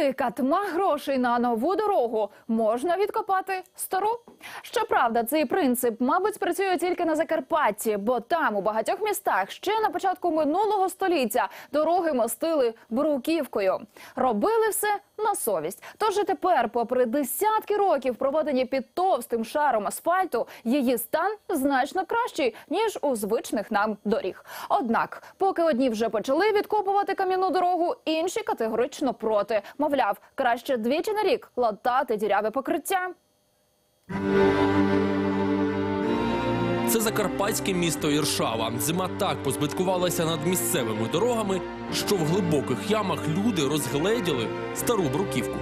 велика тма грошей на нову дорогу, можна відкопати стару. Щоправда, цей принцип, мабуть, спрацює тільки на Закарпатті, бо там у багатьох містах ще на початку минулого століття дороги мостили бруківкою. Робили все на совість. Тож і тепер, попри десятки років, проведені під товстим шаром асфальту, її стан значно кращий ніж у звичних нам доріг. Однак, поки одні вже почали відкопувати кам'яну дорогу, інші категорично проти. Мовляв, краще двічі на рік латати діряве покриття. Це закарпатське місто Іршава. Зима так позбиткувалася над місцевими дорогами, що в глибоких ямах люди розгледіли стару бруківку.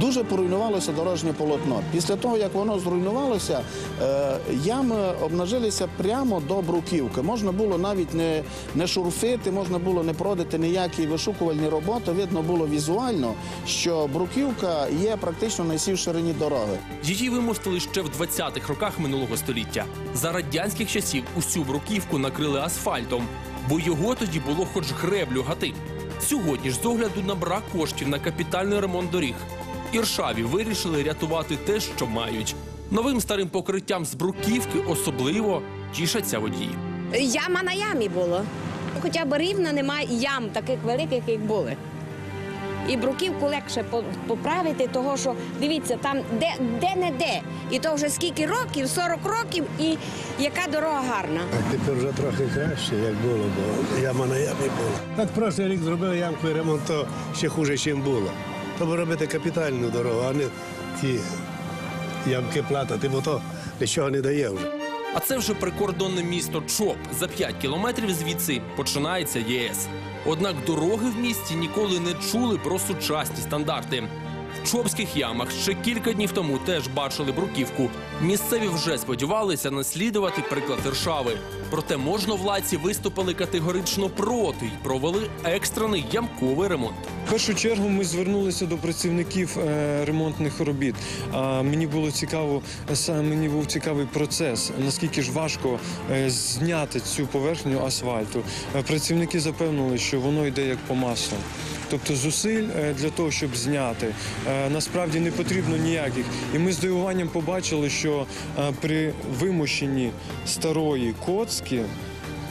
Дуже поруйнувалося дорожнє полотно. Після того, як воно зруйнувалося, е, ями обнажилися прямо до бруківки. Можна було навіть не, не шурфити, можна було не проводити ніякі вишукувальні роботи. Видно було візуально, що бруківка є практично на всій ширині дороги. Її вимостили ще в 20-х роках минулого століття. За радянських часів усю бруківку накрили асфальтом, бо його тоді було хоч греблю гати. Сьогодні ж, з огляду на брак коштів на капітальний ремонт доріг, Іршаві вирішили рятувати те, що мають. Новим старим покриттям з бруківки особливо тішаться водії. Яма на ямі було. Хоча б рівно немає ям таких великих, як були. І бруківку легше поправити, того що дивіться, там де, де не де. І то вже скільки років, 40 років, і яка дорога гарна. Тепер вже трохи краще, як було, бо яма на ямі була. Так прошлий рік зробили ямку і ремонт, то ще хуже, ніж було. Треба робити капітальну дорогу, а не ті ямки платити, бо то нічого не дає вже. А це вже прикордонне місто Чоп. За 5 кілометрів звідси починається ЄС. Однак дороги в місті ніколи не чули про сучасні стандарти. В Чопських ямах ще кілька днів тому теж бачили бруківку. Місцеві вже сподівалися наслідувати приклад Іршави. Проте можновладці виступили категорично проти і провели екстрений ямковий ремонт. В першу чергу ми звернулися до працівників е, ремонтних робіт. Мені було цікаво, саме мені був цікавий процес, наскільки ж важко е, зняти цю поверхню асфальту. Е, Працівники запевнили, що воно йде як по маслу. Тобто зусиль е, для того, щоб зняти, е, насправді не потрібно ніяких. І ми з здивуванням побачили, що е, при вимощенні старої коцки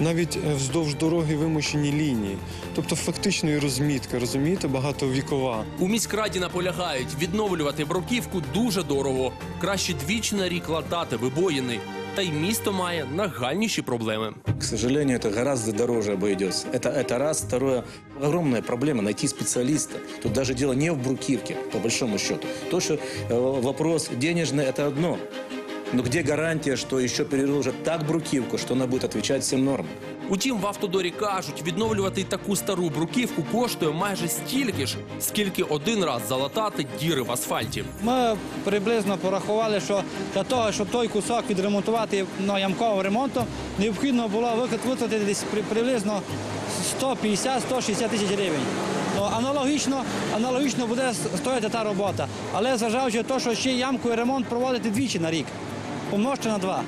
навіть е, вздовж дороги вимощені лінії, тобто фактично і розмітка, розумієте, багатовікова. У міськраді наполягають відновлювати бруківку дуже дорого. Краще двічі на рік латати вибоїни. Та й місто має нагальніші проблеми. К сожалению, это гораздо дороже обойдется. Это, это раз. Второе, огромная проблема найти специалиста. Тут даже дело не в брукивке, по большому счету. То, что э, вопрос денежный, это одно. Но где гарантия, что еще переложат так брукивку, что она будет отвечать всем нормам? Утім, в автодорі кажуть, відновлювати таку стару бруківку коштує майже стільки ж, скільки один раз залатати діри в асфальті. Ми приблизно порахували, що для того, щоб той кусок відремонтувати на ямкового ремонту, необхідно було витратити десь при- приблизно 150-160 тисяч гривень. Ну, аналогічно, аналогічно буде стояти та робота. Але зважаючи на те, що ще ямку і ремонт проводити двічі на рік, помножте на два.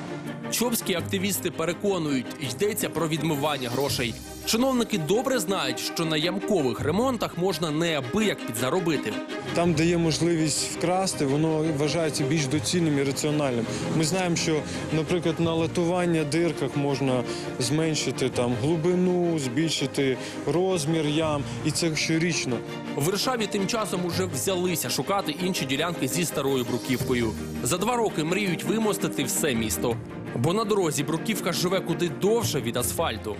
Чопські активісти переконують, йдеться про відмивання грошей. Чиновники добре знають, що на ямкових ремонтах можна неабияк підзаробити. Там, де є можливість вкрасти, воно вважається більш доцільним і раціональним. Ми знаємо, що, наприклад, на латування дирках можна зменшити там глибину, збільшити розмір ям, і це щорічно. В Варшаві тим часом уже взялися шукати інші ділянки зі старою бруківкою. За два роки мріють вимостити все місто. Бо на дорозі бруківка живе куди довше від асфальту.